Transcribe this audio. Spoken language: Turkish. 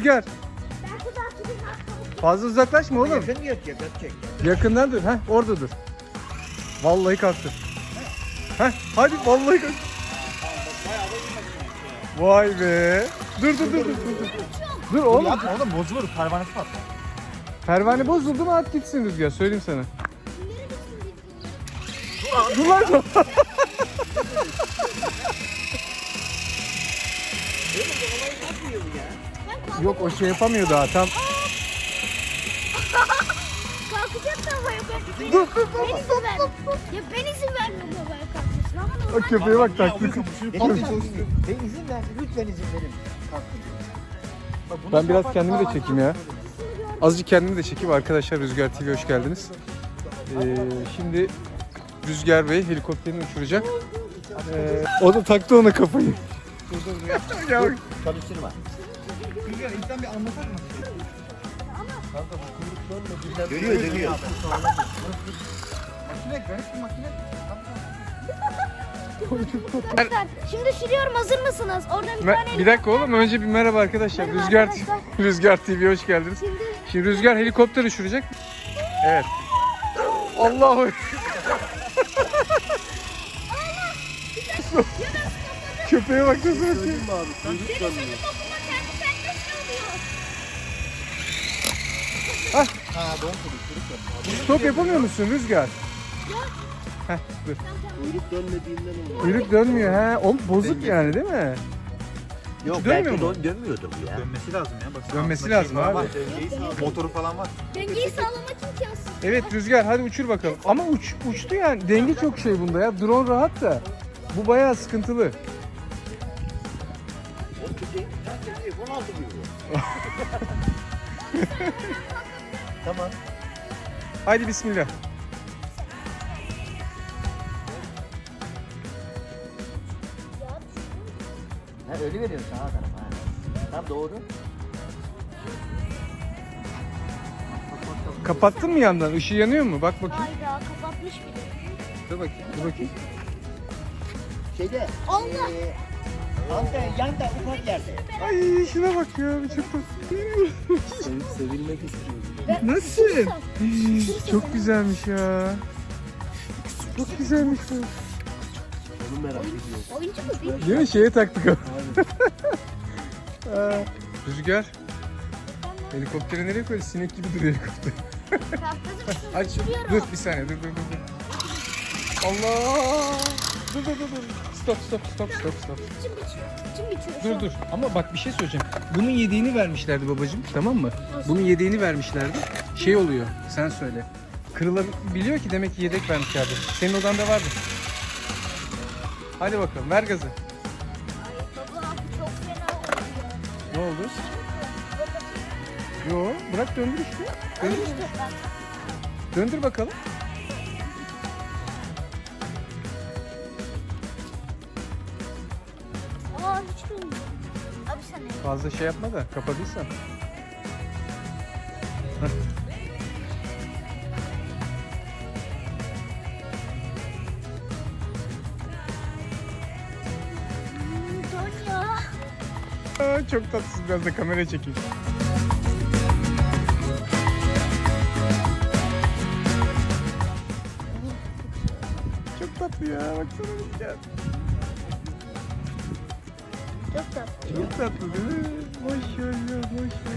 Rüzgar fazla uzaklaşma oğlum. Yakın yok yakın çek. Yakından dur. Heh, orada dur. Vallahi kalktı. Heh, hadi vallahi kalktı. Vay be. Dur dur dur dur. Dur, dur. dur oğlum. Yapma oğlum bozulur pervanesi patlar. Pervane bozuldu mu at gitsin Rüzgar. Söyleyeyim sana. Dur lan. Yok o şey yapamıyor daha tam. Kalkacak da havaya kalkacak. Dur dur Ben izin ver. Ya ben izin vermiyorum havaya kalkmasına ama normal. köpeğe bak taktık. Ben izin ver. Lütfen izin verin. Ben biraz kendimi de çekeyim ya. Azıcık kendimi de çekeyim. Arkadaşlar Rüzgar TV hoş geldiniz. Ee, şimdi Rüzgar Bey helikopterini uçuracak. Ee, o da taktı ona kafayı. ya bak. Çalıştırma. Rüzgar ilkten bir anlatar mısın? Dönüyor dönüyor. Makine garip bir makine. Arkadaşlar şimdi sürüyorum hazır mısınız? Oradan bir tane Me- bir dakika oğlum önce bir merhaba arkadaşlar. Merhaba Rüzgar arkadaşlar. Rüzgar TV'ye hoş geldiniz. Şimdi Şimdi Rüzgar helikopter uçuracak. Evet. Allahu Köpeğe bak nasıl bakıyor. senin topuma Ha doğum kuruş. Stop yapamıyor musun Rüzgar? Heh, dur. Kuyruk dönmediğinden oluyor. Kuyruk dönmüyor ha. O bozuk yani değil mi? Yok dönmüyor belki mu? dön, dönmüyordur bu ya. Dönmesi lazım ya. Baksana Dönmesi lazım şey abi. Var, Motoru falan var. Dengeyi sağlamak imkansız. Evet Rüzgar hadi uçur bakalım. Ama uç, uçtu yani. Denge çok şey bunda ya. Drone rahat da. Bu bayağı sıkıntılı. O tükeyi 16 gibi. Tamam. Haydi bismillah. Ha öyle veriyorsun sağa tarafa. Ha. Tam doğru. Kapattın mı yandan? Işığı yanıyor mu? Bak bakayım. Hayda kapatmış bile. Dur bakayım. Dur bakayım. Şeyde. Allah! eee, Altta yanda ufak yerde. Ay şuna bak ya. Bu çok tatlı. Sevilmek istiyorum. Nasıl? Çok güzelmiş ya. Çok güzelmiş bu. Onu merak ediyorum. Oyuncu mu değil? Değil mi? Şeye taktık. Aa, Rüzgar. Helikopteri nereye koydun? Sinek gibi duruyor helikopter. Aç. Dur bir saniye. Dur dur dur. dur. Allah. Dur dur dur dur. Stop stop stop stop stop. İçim biçiyor. İçim biçiyor. şu Dur dur. Ama bak bir şey söyleyeceğim. Bunun yediğini vermişlerdi babacığım. Tamam mı? Bunun yediğini vermişlerdi. Şey oluyor. Sen söyle. Kırılabiliyor ki demek ki yedek vermişlerdi. Senin odanda vardı. Hadi bakalım ver gazı. Baba bu çok fena oluyor. Ne oldu? Yo bırak döndür işte. Döndür, işte döndür bakalım. Aa hiç bilmiyorum. Abi sen ne? Fazla şey yapma da kapadıysan. Tonya. Aa, çok tatsız biraz da kamera çekeyim. Çok tatlı ya baksana Rüzgar. Çok tatlı. Çok tatlı değil mi? Maşallah maşallah.